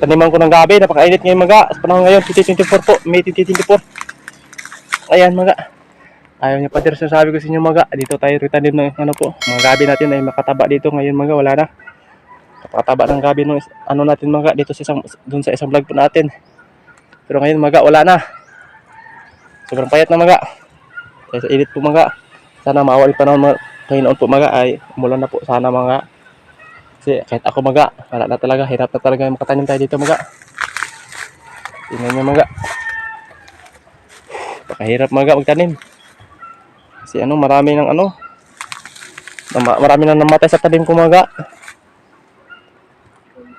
taniman ko ng gabi, napakainit ngayon mga. Sa panahon ngayon, 2024 po, May 2024. Ayan mga. Ayaw niya pa din sabi ko sa inyo mga. Dito tayo ritanim ng ano po, mga gabi natin ay makataba dito ngayon mga. Wala na. Makataba ng gabi ng is- ano natin mga dito sa isang, dun sa isang vlog po natin. Pero ngayon mga, wala na. Sobrang payat na mga. Kaya sa init po mga. Sana mawal pa naman mga Panginoon po mga ay umulan na po sana mga kasi kahit ako maga, wala na talaga, hirap na talaga makatanim tayo dito maga. Tingnan nyo maga. Pakahirap maga magtanim. Kasi ano, marami ng ano, marami na namatay sa tanim ko maga.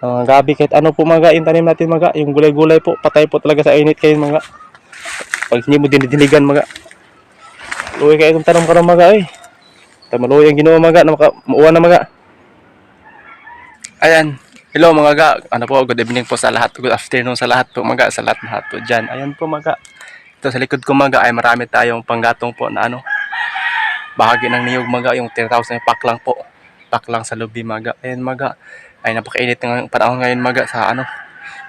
Ang gabi kahit ano po maga, yung tanim natin maga, yung gulay-gulay po, patay po talaga sa init kayo maga. Pag hindi mo dinidiligan maga. Luwi kayo kung tanong ka ng maga eh. Tamaluwi ang ginawa maga, na maka, mauwan na maga. Ayan. Hello mga ga. Ano po, good evening po sa lahat. Good afternoon sa lahat po mga sa lahat lahat po dyan. Ayan po mga Ito sa likod ko mga ay marami tayong panggatong po na ano. Bahagi ng niyog mga yung 10,000 yung pack lang po. Pack lang sa lubi mga. Ayan mga ay napakainit ng panahon ngayon mga sa ano.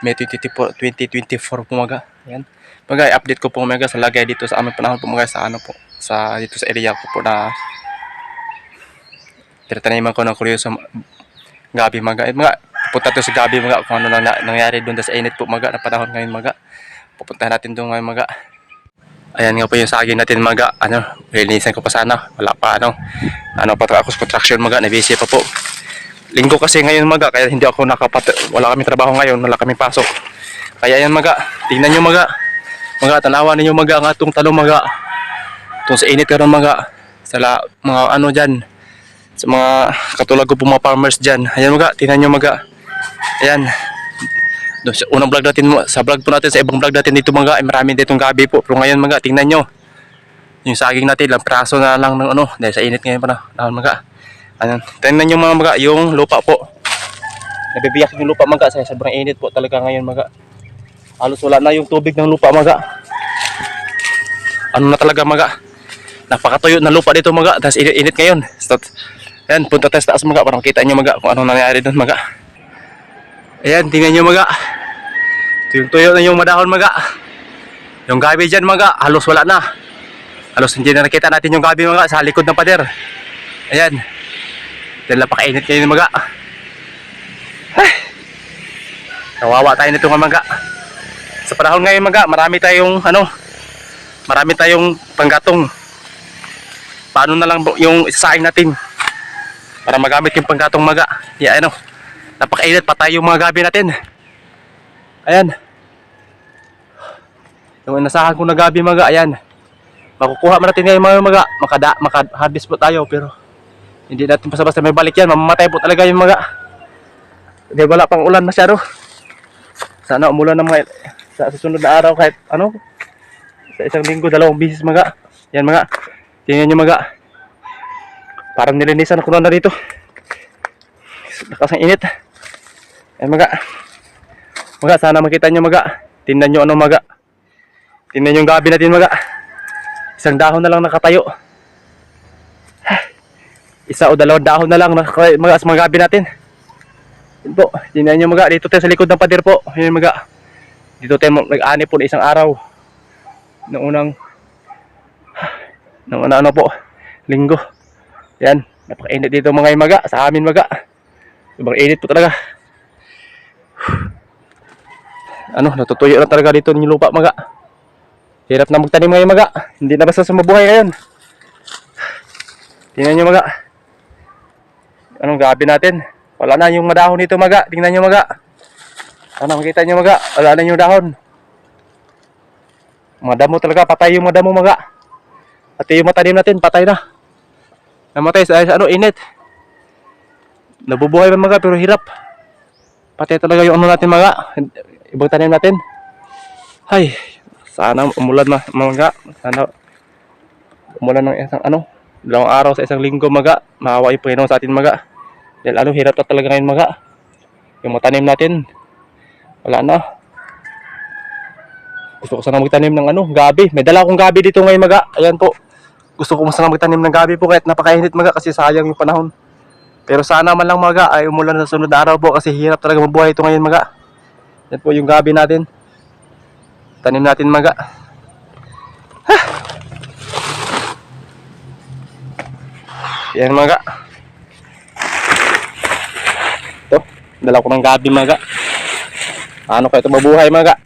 May 2024, 2024 po mga. Ayan. Mga i-update ko po mga sa lagay dito sa aming panahon po mga sa ano po. Sa dito sa area ko po na tinataniman ko ng kuryoso gabi eh, mga pupunta to sa gabi mga kung ano nang na- nangyari doon sa init po mga na panahon ngayon mga pupunta natin doon ngayon mga ayan nga po yung saging natin mga ano lilinisan ko pa sana. Wala pa ano. Ano pa to? Ako sa construction mga na busy pa po. Linggo kasi ngayon mga kaya hindi ako nakapat wala kami trabaho ngayon. Wala kami pasok. Kaya yan mga tingnan nyo mga mga tanawan ninyo mga ang atong talong mga itong sa init karon mga sa mga ano dyan sa mga katulad ko po mga farmers dyan. Ayan mga, tingnan nyo mga. Ayan. Doon sa unang vlog natin, sa vlog po natin, sa ibang vlog natin dito mga, ay marami ditong gabi po. Pero ngayon mga, tingnan nyo. Yung saging natin, lang praso na lang ng ano, dahil sa init ngayon pa na, na mga. Ayan. Tingnan nyo mga mga, yung lupa po. Nabibiyak yung lupa mga, sa sobrang init po talaga ngayon mga. Halos wala na yung tubig ng lupa mga. Ano na talaga mga. Napakatuyo na lupa dito mga, init, init ngayon. Start, Ayan, punta tayo sa taas mga para makita nyo mga kung anong nangyari doon mga. Ayan, tingnan nyo mga. Tuyong tuyo na yung madahon mga. Yung gabi dyan mga, halos wala na. Halos hindi na nakita natin yung gabi mga sa likod ng pader. Ayan. Dahil napakainit kayo mga. Ay. Kawawa tayo nito mga. Sa panahon ngayon mga, marami tayong ano, marami tayong panggatong. Paano na lang yung isasaing natin para magamit yung panggatong maga. Yeah, ano. Napakainit patay yung mga gabi natin. Ayan. Yung inasahan ko na gabi maga, ayan. Makukuha man natin ngayon mga maga. Makada, maka-harvest po tayo pero hindi natin basta-basta may balik yan. Mamamatay po talaga yung maga. Hindi wala pang ulan masyado. Sana umulan ng mga sa susunod na araw kahit ano sa isang linggo dalawang bisis maga. Yan mga. Tingnan nyo maga. Parang nilinisan ako na dito. Lakas ng init. Ayan maga. Maga, sana makita nyo maga. Tingnan nyo ano maga. Tingnan yung gabi natin maga. Isang dahon na lang nakatayo. Isa o dalawang dahon na lang maga sa mga gabi natin. Yun po, tingnan nyo maga. Dito tayo sa likod ng pader po. Yun maga. Dito tayo nag-ani po na isang araw. Noong unang Noong una ano po, linggo. Yan, napakainit dito mga maga, sa amin maga. Sobrang init po talaga. Ano, natutuyo na talaga dito yung lupa maga. Hirap na magtanim ngayon maga. Hindi na basta sumabuhay ngayon. Tingnan nyo maga. Anong gabi natin? Wala na yung madahon dito maga. Tingnan nyo maga. Ano makita nyo maga? Wala na yung dahon. Mga damo talaga, patay yung mga damo maga. Pati yung matanim natin, patay na. Namatay sa, ano, init. Nabubuhay man mga pero hirap. Patay talaga yung ano natin mga. Ibang tanim natin. Ay, sana umulan na mga. Sana umulan ng isang ano, dalawang araw sa isang linggo mga. Maawa yung Panginoon sa atin mga. Dahil ano, hirap na talaga ngayon mga. Yung matanim natin, wala na. Gusto ko sana magtanim ng ano, gabi. May dala akong gabi dito ngayon maga. Ayan po. Gusto ko sana magtanim ng gabi po kahit napakainit maga kasi sayang yung panahon. Pero sana man lang maga ay umulan sa sunod na araw po kasi hirap talaga mabuhay ito ngayon maga. Yan po yung gabi natin. Tanim natin maga. Yan maga. Ito, dala ko ng gabi maga. Ano kaya ito mabuhay maga?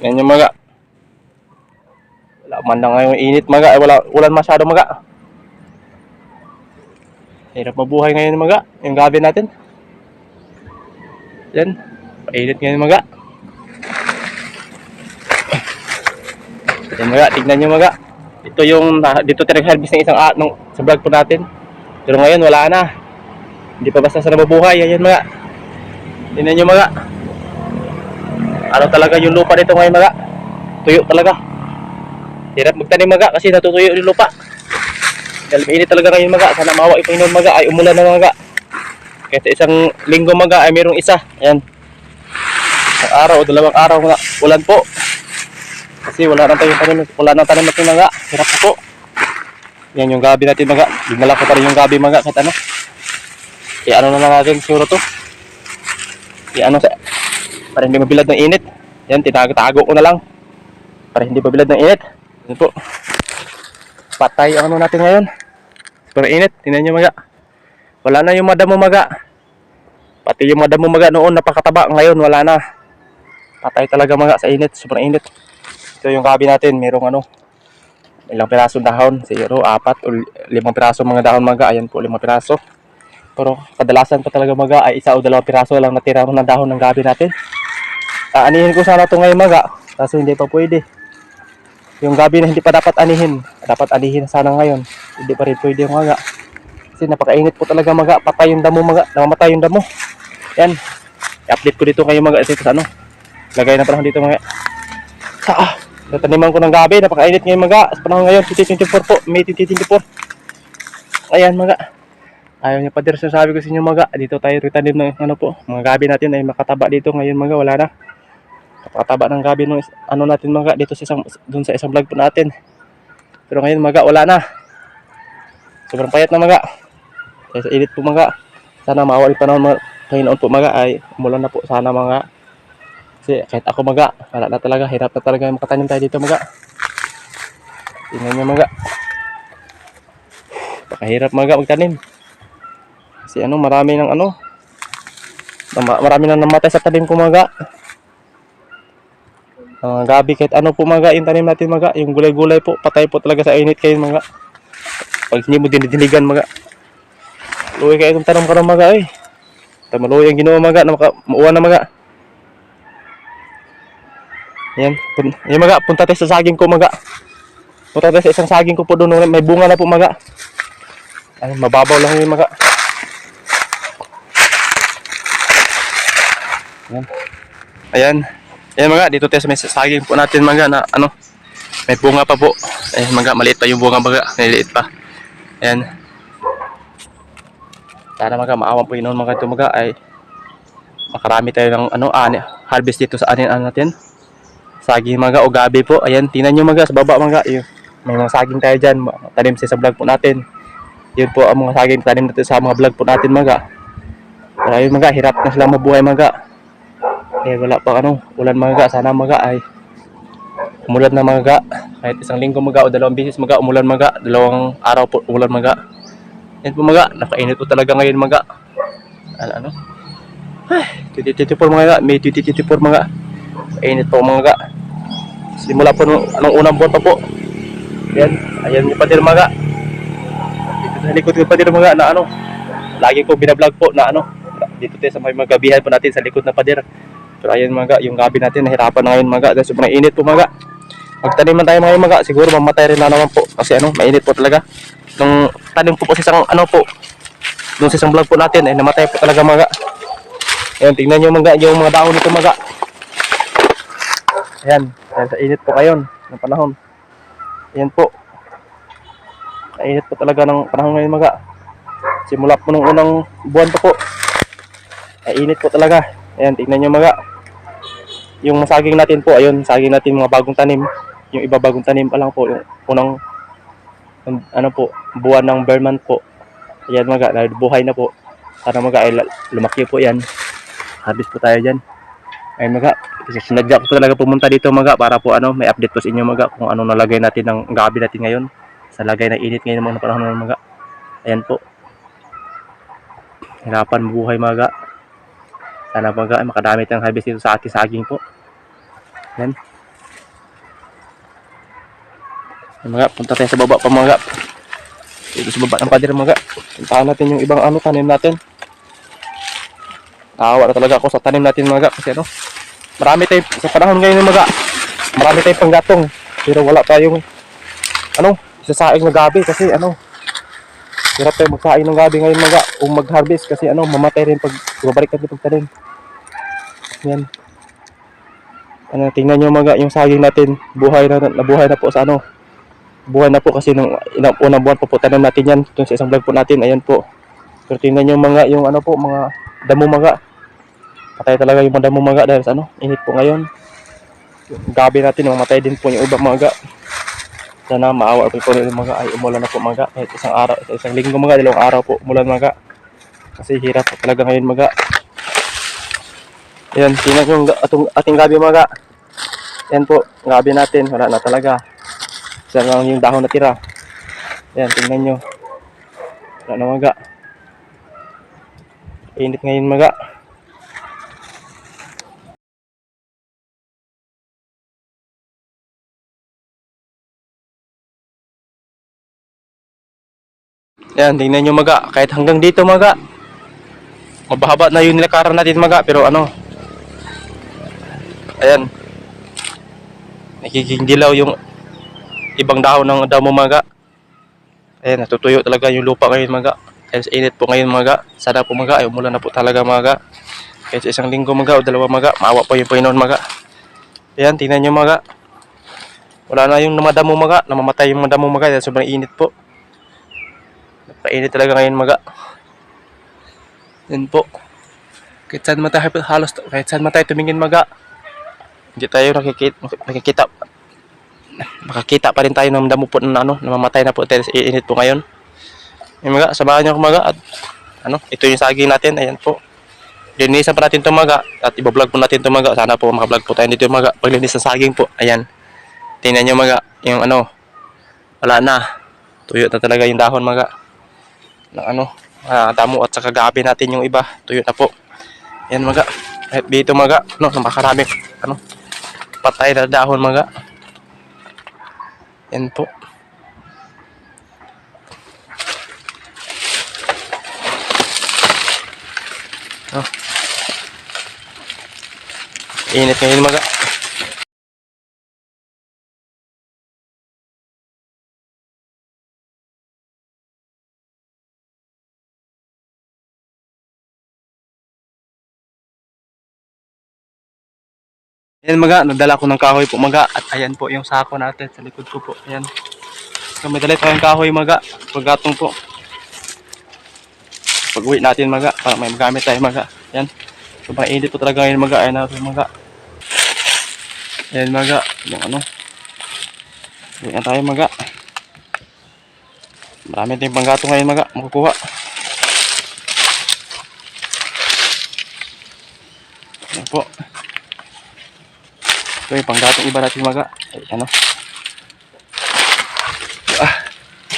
Yan yung maga. Man na ngayong init maga. Eh, wala, ulan masyado maga. Hirap mabuhay ngayon maga. Yung gabi natin. Yan. Painit ngayon maga. Yan maga, tignan nyo maga. Ito yung, dito tayo nag-harvest ng isang a, nung, sa vlog po natin. Pero ngayon, wala na. Hindi pa basta sa nabubuhay. Ayan maga. Tignan nyo maga. Ano talaga yung lupa dito ngayon maga? Tuyo talaga. Hirap magtanim maga kasi natutuyo yung lupa. Dahil mainit talaga ngayon maga. Sana mawa ipainom maga ay umulan na maga. Kahit isang linggo maga ay mayroong isa. Ayan. Isang araw o dalawang araw na ulan po. Kasi wala na tayong tanim, wala na tanim natin maga. Hirap po. Yan yung gabi natin maga. Dinala ko pa rin yung gabi maga kahit ano. Eh ano na lang natin siguro to. Eh ano sa para hindi mabilad ng init. Yan tinago-tago ko na lang. Para hindi mabilad ng init. Yan po. Patay ang ano natin ngayon. Super init. Tingnan nyo maga. Wala na yung madamo maga. Pati yung madamo maga noon napakataba. Ngayon wala na. Patay talaga maga sa init. Super init. Ito yung gabi natin. Merong ano. Ilang piraso dahon. Siguro apat o limang piraso mga dahon maga. Ayan po limang piraso. Pero kadalasan pa talaga maga ay isa o dalawang piraso lang natira ng dahon ng gabi natin. Aanihin ko sana ito ngayon maga. Kaso hindi pa pwede. Yung gabi na hindi pa dapat anihin. Dapat anihin sana ngayon. Hindi pa rin pwede yung maga. Kasi napakainit po talaga maga. Patay yung damo maga. Namamatay yung damo. Yan. I-update ko dito ngayon maga. Dito sa ano. Lagay na panahon dito mga. Ah, nataniman ko ng gabi. Napakainit ngayon maga. Sa panahon ngayon. 2024 po. May 2024. Ayan maga. Ayaw niya pa din sabi ko sa inyo maga. Dito tayo ritanim ng ano po. Mga gabi natin ay makataba dito ngayon maga. Wala na. Napakataba ng gabi nung ano natin maga. Dito sa isang, dun sa isang vlog po natin. Pero ngayon maga. Wala na. Sobrang payat na maga. Kaya sa init po maga. Sana mawal pa naman mga Panginoon po maga ay umulan na po sana mga kasi kahit ako maga, wala na talaga, hirap na talaga makatanim tayo dito maga. Tingnan nyo maga. Pakahirap maga magtanim. Kasi ano, marami ng ano, marami nang namatay sa tanim ko maga. Ah, gabi kahit ano po maga, yung natin maga, yung gulay-gulay po, patay po talaga sa init kayo maga. Pag hindi mo dinidiligan maga. Luwi kayo itong tanong ka maga eh. Tamaluwi ang ginawa maga, na maka, mauwan na maga. Yan, pun- yan maga, punta tayo sa saging ko maga. Punta tayo sa isang saging ko po doon, may bunga na po maga. Ay, mababaw lang yung maga. Yan. Ayan. Ayan mga, dito tayo sa may saging po natin mga na ano, may bunga pa po. Eh mga, maliit pa yung bunga mga, maliit pa. Ayan. Sana mga, maawang po yun mga ito mga ay makarami tayo ng ano, ani, harvest dito sa anin ano natin. Saging mga o gabi po. Ayan, tingnan nyo mga sa baba mga. Yung, may mga saging tayo dyan. Tanim siya sa vlog po natin. Yun po ang mga saging tanim natin sa mga vlog po natin mga. Ayun mga, hirap na silang mabuhay mga. Eh wala pa ano, ulan mga sana mga ay umulan na mga kahit isang linggo mga o dalawang bisis mga umulan mga dalawang araw po umulan mga yan po mga nakainit po talaga ngayon mga ano ano? Ay 2024 mga may 2024 mga init po mga simula po nung anong unang buwan pa po. Yan ayan yung padir mga sa likod ko padir mga na ano lagi ko binablog po na ano dito tayo sa may mga gabihan po natin sa likod na pader pero ayun mga, yung gabi natin nahirapan na ngayon mga dahil sobrang init po mga. Magtanim man tayo mga mga, siguro mamatay rin na naman po kasi ano, mainit po talaga. Nung tanim ko po sa isang ano po, doon sa isang vlog po natin ay namatay po talaga mga. Ayun, tingnan nyo mga, yung mga dahon nito mga. Ayan, dahil sa init po ngayon ng panahon. Ayan po. Mainit po talaga ng panahon ngayon mga. Simula po nung unang buwan pa po. Ay init po talaga. Ayan, tingnan nyo mga. Yung saging natin po, ayun, saging natin mga bagong tanim. Yung iba bagong tanim pa lang po, yung unang ano po, buwan ng Berman po. Ayan mga, buhay na po. Sana mga ay lumaki po yan. Harvest po tayo dyan. Ay mga, sinadya ko talaga pumunta dito mga para po ano, may update po sa inyo mga kung ano nalagay natin ng gabi natin ngayon. Sa lagay na init ngayon mga panahon ng mga. Ayan po. Hirapan mabuhay mga. Sana mga ay makadami tayong harvest dito sa ating saging po. Ayan, mga, punta tayo sa baba pa mga. Dito sa baba ng pader mga. Puntahan natin yung ibang ano tanim natin. Nakawa na talaga ako sa tanim natin mga kasi ano. Marami tayong sa panahon ngayon mga. Marami tayong panggatong. Pero wala tayong ano, isasaing na gabi kasi ano. Hirap tayo magsaing ng gabi ngayon mga o mag-harvest kasi ano, mamatay rin pag babalik natin pagtanim. Yan. Ano, tingnan nyo mga yung saging natin, buhay na, nabuhay na po sa ano, buhay na po kasi nung ilang unang buwan po po tanim natin yan. Itong sa isang vlog po natin ayan po. Pero tingnan nyo mga yung ano po mga damo mga. Patay talaga yung mga damo mga dahil sa ano init po ngayon. Gabi natin mamatay din po yung ibang mga sana maawa po po rin mga ay umulan na po mga kahit isang araw sa isang linggo mga dalawang araw po umulan mga kasi hirap po talaga ngayon mga ayan nyo yung atong, ating gabi mga yan po gabi natin wala na talaga isa lang yung dahon na tira. Ayan, tingnan nyo. Wala na maga. Init ngayon maga. Ayan, tingnan nyo maga. Kahit hanggang dito maga. Mabahaba na yung nilakaran natin maga. Pero ano. Ayan. Nagiging dilaw yung ibang dahon ng damo maga. Ayan, natutuyo talaga yung lupa ngayon maga. Kaya init po ngayon maga. Sana po maga, ay umulan na po talaga maga. Sa isang linggo maga o dalawa maga, maawa po yung Panginoon maga. Ayan, tingnan nyo maga. Wala na yung namadamo maga, namamatay yung madamo maga dahil sobrang init po. Napainit talaga ngayon maga. Yan po. Kahit saan man tayo halos, kahit saan man tayo tumingin maga. Hindi tayo nakikita, nakikita makakita pa rin tayo ng damo po na ano, namamatay na po tayo sa init po ngayon. Yung mga, sabahan niyo ako mga at ano, ito yung saging natin, ayan po. Linisan pa natin ito mga at ibablog po natin ito mga. Sana po makablog po tayo dito mga paglinis ng saging po. Ayan. Tingnan niyo mga, yung ano, wala na. Tuyo na talaga yung dahon mga. Ng ano, ah, damo at saka gabi natin yung iba. Tuyo na po. Ayan mga. Kahit dito mga, no, makarami, ano, patay na dahon mga. Yan po. Oh. Init ngayon maga. Ayan maga, nagdala ko ng kahoy po maga at ayan po yung sako natin sa likod ko po. Ayan. So may dala tayong kahoy maga, paggatong po. Pag uwi natin maga, para may magamit tayo maga. Ayan. Sobrang init po talaga ngayon maga, ayan natin maga. Ayan maga, yung ano. Uwi na tayo maga. Marami tayong panggatong ngayon maga, makukuha. Ayan po. Ito yung panggatong iba natin maga. Ay, ano? Ah,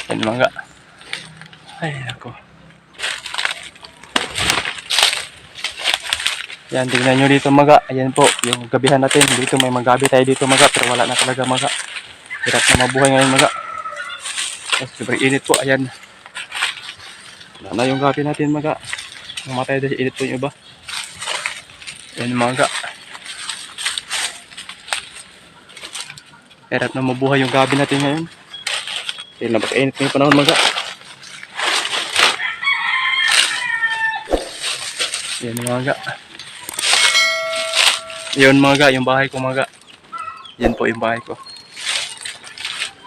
yan maga. Ay, ako. Yan, tingnan nyo dito maga. Ayan po, yung gabihan natin. Dito may magabi tayo dito maga, pero wala na talaga maga. Hirap na mabuhay ngayon maga. Tapos sobrang init po, ayan. Wala na yung gabi natin maga. Mamatay dahil init po yung iba. Yan maga. Hirap na mabuhay yung gabi natin ngayon. Dahil napakainit ngayong panahon maga. Yan maga. Yun maga, yung bahay ko maga. Yan po yung bahay ko.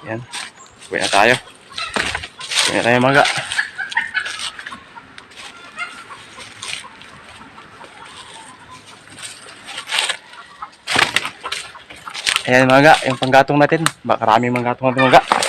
Yan. Uwi na tayo. Uwi na tayo maga. Ayan mga ga, yung panggatong natin. Maraming manggatong natin mga ga.